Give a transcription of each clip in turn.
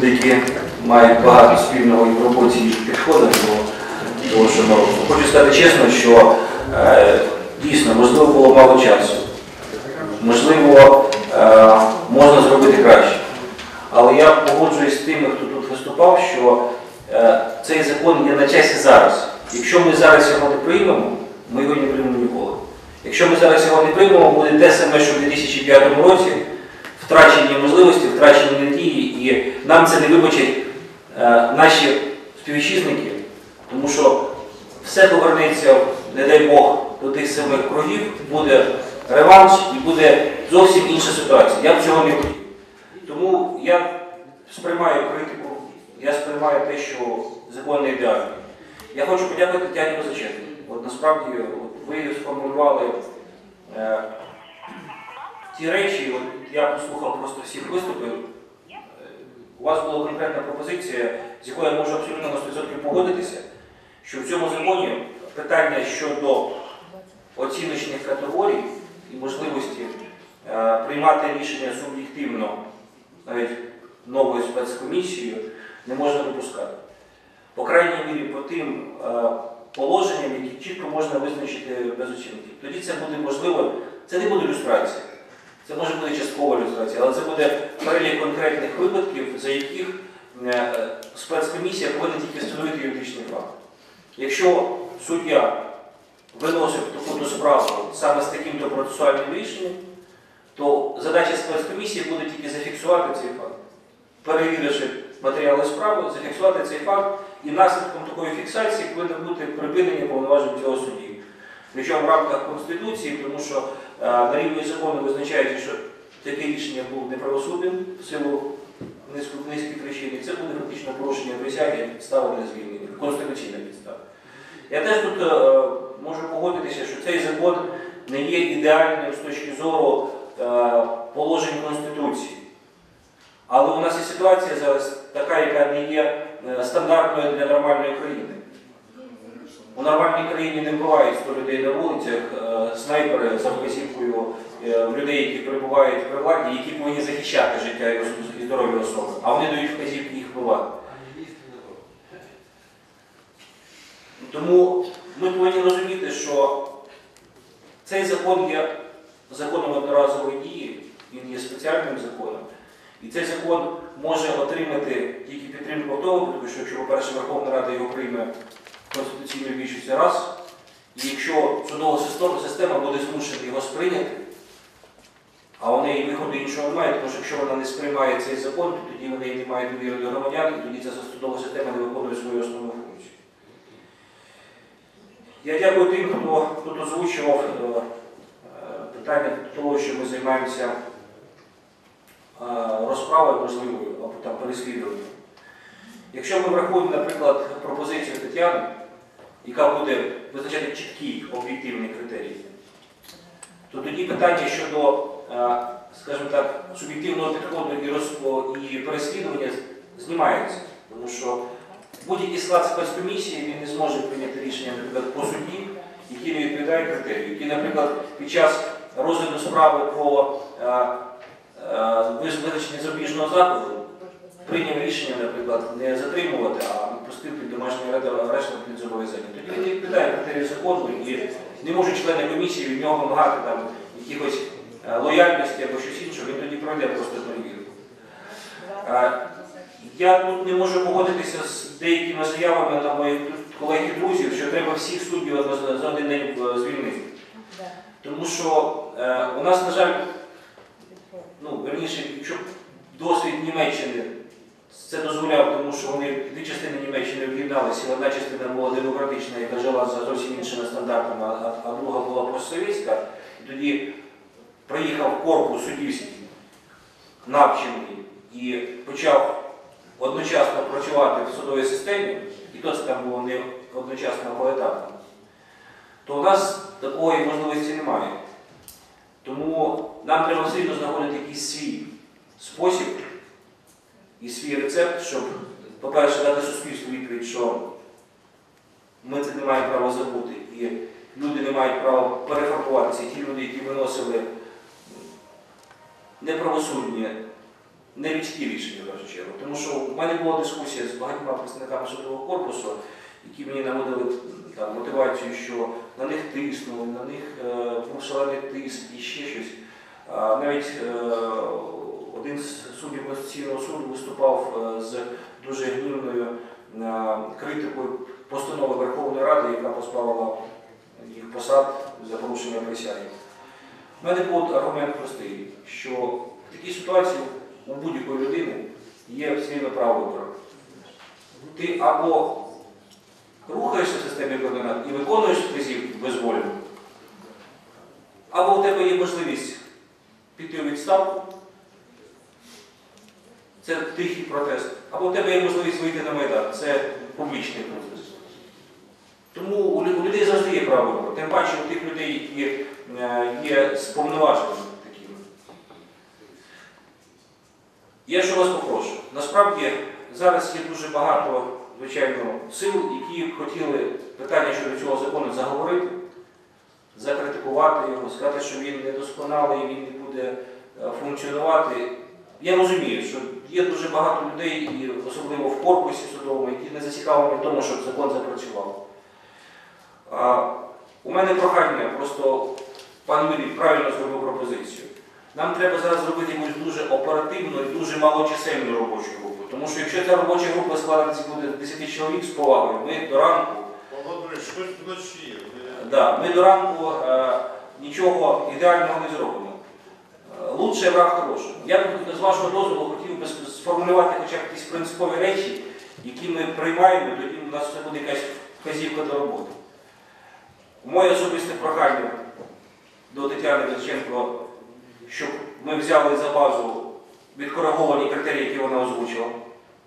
люди, які мають багато спільного і в роботі і в підходах до ми робимо. Хочу сказати чесно, що е, дійсно можливо було мало часу. Можливо, е, можна зробити краще. Але я погоджуюсь з тими, хто тут виступав, що е, цей закон є на часі зараз. Якщо ми зараз його не приймемо, ми його не приймемо ніколи. Якщо ми зараз його не приймемо, буде те саме, що в 2005 році, втрачені можливості, втрачені надії, і нам це не вибачать е, наші співвітчизники, тому що все повернеться, не дай Бог, до тих самих кругів, буде реванш і буде зовсім інша ситуація. Я б цього не хотів. Тому я сприймаю критику, я сприймаю те, що закон не ідеальний. Я хочу подякувати Тетяні Козаченко. От насправді от ви сформулювали е, ті речі, от я послухав просто всіх виступів. Е, У вас була конкретна пропозиція, з якою я можу абсолютно на 100% погодитися, що в цьому законі питання щодо оціночних категорій і можливості е, приймати рішення суб'єктивно навіть новою спецкомісією не можна допускати. По крайній мірі по тим е, положенням, які чітко можна визначити без оцінки. Тоді це буде можливо, це не буде люстрація, це може бути часткова люстрація, але це буде перелік конкретних випадків, за яких е, спецкомісія повинна тільки встановити юридичний факт. Якщо суддя виносить таку справу саме з таким-то процесуальним рішенням, то задача спецкомісії буде тільки зафіксувати цей факт, перевіривши матеріали справи, зафіксувати цей факт, і наслідком такої фіксації повинно бути припинення повноважень цього судді. Причому в рамках Конституції, тому що е, на рівні закону визначається, що таке рішення було неправосудним в силу низки причин, це буде фактично порушення присяги, для звільнення, конституційна підстава. Я теж тут е, можу погодитися, що цей закон не є ідеальним з точки зору е, положень Конституції. Але у нас є ситуація зараз така, яка не є е, стандартною для нормальної країни. У нормальній країні не бувають 100 людей на вулицях, е, снайпери за вказівкою е, людей, які перебувають при владі, які повинні захищати життя і здоров'я особи, а вони дають вказівки їх вбивати. Тому ми повинні розуміти, що цей закон є законом одноразової дії, він є спеціальним законом. І цей закон може отримати тільки підтримку в тому що якщо, по-перше, Верховна Рада його прийме конституційною більшістю раз, і якщо судова система- буде змушена його сприйняти, а у неї виходу іншого немає, тому що якщо вона не сприймає цей закон, то тоді в неї немає довіри до громадян, і тоді ця судова система не виконує свою основну функцію. Я дякую тим, хто тут озвучував е, питання того, що ми займаємося е, розправою можливою або там переслідуванням. Якщо ми врахуємо, наприклад, пропозицію Тетяни, яка буде визначати чіткі об'єктивні критерії, то тоді питання щодо, е, скажімо так, суб'єктивного підходу і, переслідування знімається. Тому що будь-який склад спецкомісії він не зможе прийняти рішення, наприклад, по суді, які не відповідають критерію, які, наприклад, під час розгляду справи про е, е, виз- визначення запобіжного заходу прийняв рішення, наприклад, не затримувати, а відпустити під домашній арешт під зобов'язання. Тоді він відповідає критерію закону і не можуть члени комісії від нього вимагати там якихось е, лояльності або щось інше, він тоді пройде просто перевірку. Я тут не можу погодитися з деякими заявами на моїх колег і друзів, що треба всіх суддів за один день е, звільнити. Тому що е, у нас, на жаль, ну, верніше, якщо досвід Німеччини це дозволяв, тому що вони дві частини Німеччини об'єдналися, одна частина була демократична, яка жила за зовсім іншими стандартами, а, друга була постсовєтська. І тоді приїхав корпус суддівський, навчений, і почав одночасно працювати в судовій системі, і то це там було не одночасно поетапно, то у нас такої можливості немає. Тому нам треба все знаходити якийсь свій спосіб і свій рецепт, щоб, по-перше, дати суспільству відповідь, що ми це не маємо права забути. І люди не мають права перефарбуватися. Ті люди, які виносили неправосудні не людські рішення, в першу. Тому що в мене була дискусія з багатьма представниками судового корпусу, які мені наводили там, мотивацію, що на них тиснули, на них е, був шалений тиск і ще щось. Навіть е, один з суддів Конституційного суду виступав е, з дуже гнівною е, критикою постанови Верховної Ради, яка позбавила їх посад за порушення присяги. У мене був аргумент простий, що в такій ситуації у будь-якої людини є рівно право вибору. Ти або рухаєшся в системі координат і виконуєш вказів безвольно, або у тебе є можливість піти у відставку, це тихий протест, або у тебе є можливість вийти на майдан, це публічний протест. Тому у людей завжди є право. Тим паче у тих людей, які е, є сповноваженими такими. Я що вас попрошу. Насправді зараз є дуже багато, звичайно, сил, які хотіли питання щодо цього закону заговорити, закритикувати його, сказати, що він недосконалий, він не буде е, функціонувати. Я розумію, що є дуже багато людей, і особливо в корпусі судовому, які не зацікавлені в тому, щоб закон запрацював. А, у мене прохання, просто пан Юрій правильно зробив пропозицію. Нам треба зараз зробити якусь дуже оперативну і дуже малочисельну робочу групу. Тому що якщо ця робоча група складається буде 10 чоловік з повагою, ми до ранку, Володимир, щось вночі. да, ми до ранку е, нічого ідеального не зробимо. Лучше враг хороший. Я б з вашого дозволу хотів би сформулювати хоча б якісь принципові речі, які ми приймаємо, тоді у нас це буде якась вказівка до роботи. Моє особисте прохання до Тетяни Доченко, щоб ми взяли за базу відкориговані критерії, які вона озвучила.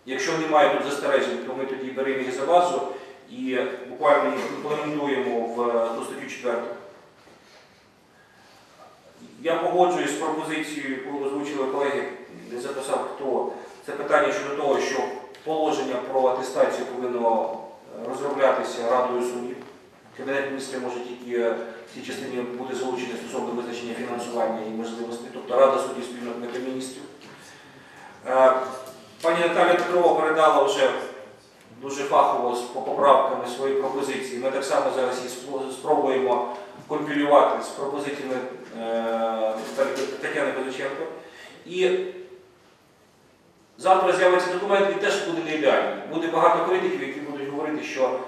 Якщо немає тут застережень, то ми тоді беремо їх за базу і буквально їх імплементуємо в ту статтю 4. Я погоджуюсь з пропозицією, яку озвучили колеги, не записав хто. Це питання щодо того, що положення про атестацію повинно е, розроблятися Радою суддів. Кабінет міністрів може тільки е, в цій частині бути залучений стосовно визначення фінансування і можливостей, тобто Рада суддів спільно Кабінету міністрів. Е, Пані Наталя Петрова передала вже дуже фахово з- поправками свої пропозиції. Ми так само зараз спро- спробуємо компілювати з пропозиціями е, Тетяни Козаченко. І завтра з'явиться документ, він теж буде не ідеальний. Буде багато критиків, які будуть говорити, що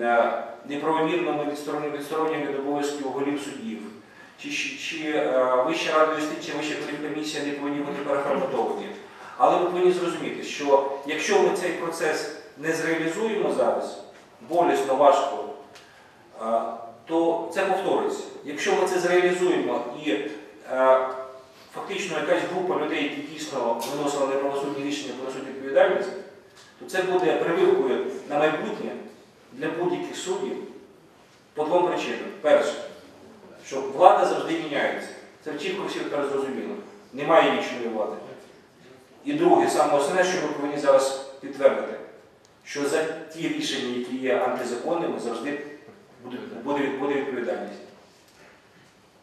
е, неправомірно ми відсторонюємо від обов'язків голів суддів. Чи, чи, чи е, Вища рада юстиції, Вища комісія не повинні бути переформатовані. Але ви повинні зрозуміти, що якщо ми цей процес не зреалізуємо зараз, болісно, важко, то це повториться. Якщо ми це зреалізуємо і е, фактично якась група людей, які дійсно виносили неправосудні рішення, понесуть відповідальність, то це буде прививкою на майбутнє для будь-яких суддів по двом причинам. Перше, що влада завжди міняється. Це чітко всі тепер зрозуміло. Немає вічної влади. І друге, саме основне, що ми повинні зараз підтвердити, що за ті рішення, які є антизаконними, завжди буде, відповідальність.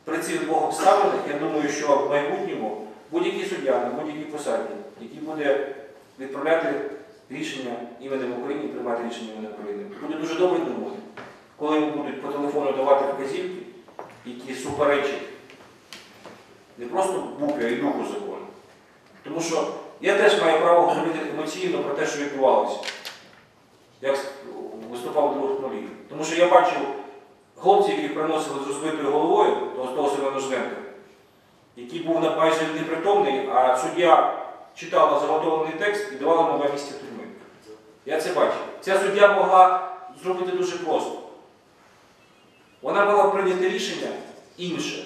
При цих двох обставинах, я думаю, що в майбутньому будь-який суддя на будь-якій посаді, який буде відправляти рішення іменем України, приймати рішення іменем України, буде дуже добре думати, коли йому будуть по телефону давати вказівки, які суперечать не просто букві, а й духу закону. Тому що я теж маю право говорити емоційно про те, що відбувалося. Як виступав друг нулі. Тому що я бачив хлопців, яких приносили з розбитою головою, того, того Семена Жденка, який був на- майже непритомний, а суддя читала заготовлений текст і давала йому два місця тюрми. Я це бачив. Ця суддя могла зробити дуже просто. Вона могла прийняти рішення інше.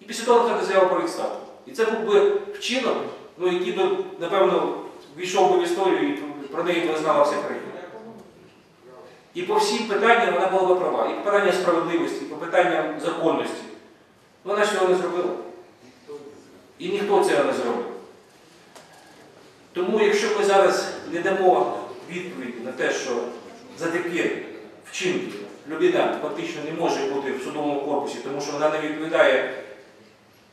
І після того написати заяву про відставку. І це був би вчинок, ну, який би, напевно, війшов би в історію і про неї би знала вся країна. І по всім питанням вона була би права. І по питанням справедливості, і по питанням законності. Вона ж цього не зробила. І ніхто цього не зробив. Тому якщо ми зараз не дамо відповіді на те, що за вчинки людина фактично не може бути в судовому корпусі, тому що вона не відповідає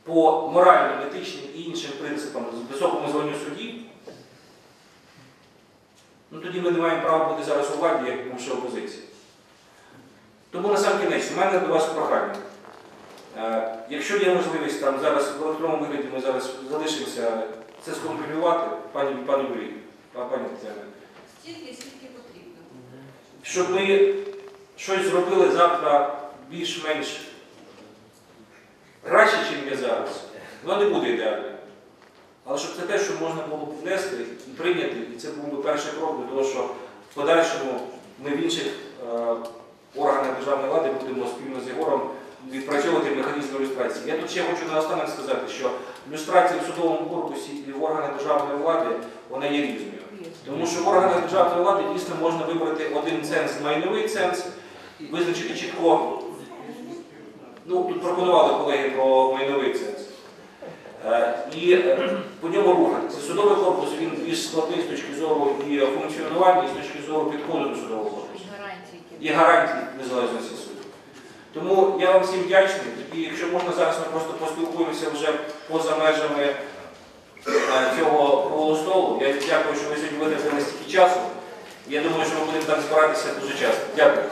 по моральним, етичним і іншим принципам високому званню судді, ну тоді ми не маємо права бути зараз у владі, як бувша опозиція. Тому на сам кінець, у мене до вас прохання. Якщо є можливість там зараз в електронному вигляді ми зараз залишимося це скомпілювати, пані пані Юрій, па- пані Тетяна, Стільки, скільки потрібно. щоб ми щось зробили завтра більш-менш краще, ніж є зараз. Воно не буде ідеально. Але щоб це те, що можна було б внести і прийняти, і це був би перший крок до того, що в подальшому ми в інших е, органах державної влади будемо спільно з Єгором відпрацьовувати механізм люстрації. Я тут ще хочу наостанок сказати, що люстрація в судовому корпусі і в органах державної влади вона є різною. Тому що в органах державної влади дійсно можна вибрати один ценз, майновий ценз, визначити чітко. Ну, тут пропонували колеги про майновий ценз. Е, І е, по ньому рухатися. Судовий корпус він більш складний з точки зору і функціонування, і з точки зору підходу до судового корпусу. І гарантії незалежності я вам всім вдячний. І якщо можна зараз ми просто поспілкуємося вже поза межами е, цього круглого столу. Я дякую, що ви сьогодні витратили стільки часу. Я думаю, що ми будемо там збиратися дуже часто. Дякую.